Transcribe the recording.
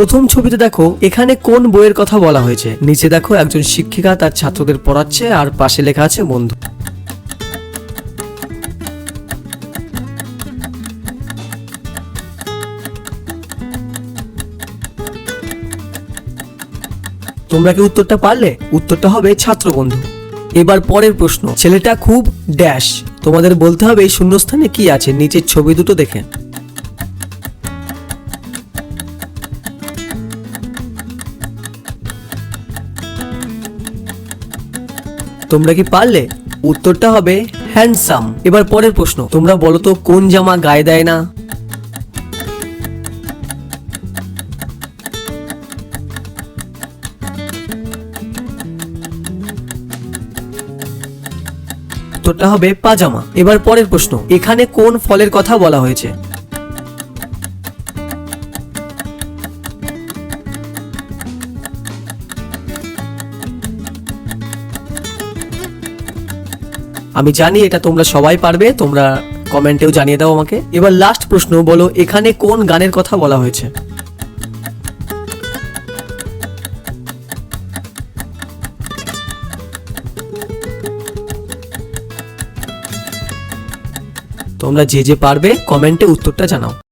প্রথম ছবিতে দেখো, এখানে কোন বইয়ের কথা বলা হয়েছে। নিচে দেখো, একজন শিক্ষিকা তার ছাত্রদের পড়াচ্ছে, আর পাশে লেখা আছে, বন্ধু। তোমরা কি উত্তরটা পারলে? উত্তরটা হবে ছাত্র বন্ধু। এবার পরের প্রশ্ন, ছেলেটা খুব ড্যাশ। তোমাদের বলতে হবে এই শূন্যস্থানে কি আছে? নিচের ছবি দুটো দেখে। তোমরা কি পারলে? উত্তরটা হবে হ্যান্ডসাম এবার পরের প্রশ্ন, তোমরা বলো তো কোন জামা গায়ে দেয় না? উত্তরটা হবে পাজামা। এবার পরের প্রশ্ন, এখানে কোন ফলের কথা বলা হয়েছে? আমি জানি এটা তোমরা সবাই পারবে, তোমরা কমেন্টেও জানিয়ে দাও আমাকে। এবার লাস্ট প্রশ্ন, বলো, এখানে কোন গানের কথা বলা হয়েছে? তোমরা যে যে পারবে, কমেন্টে উত্তরটা জানাও।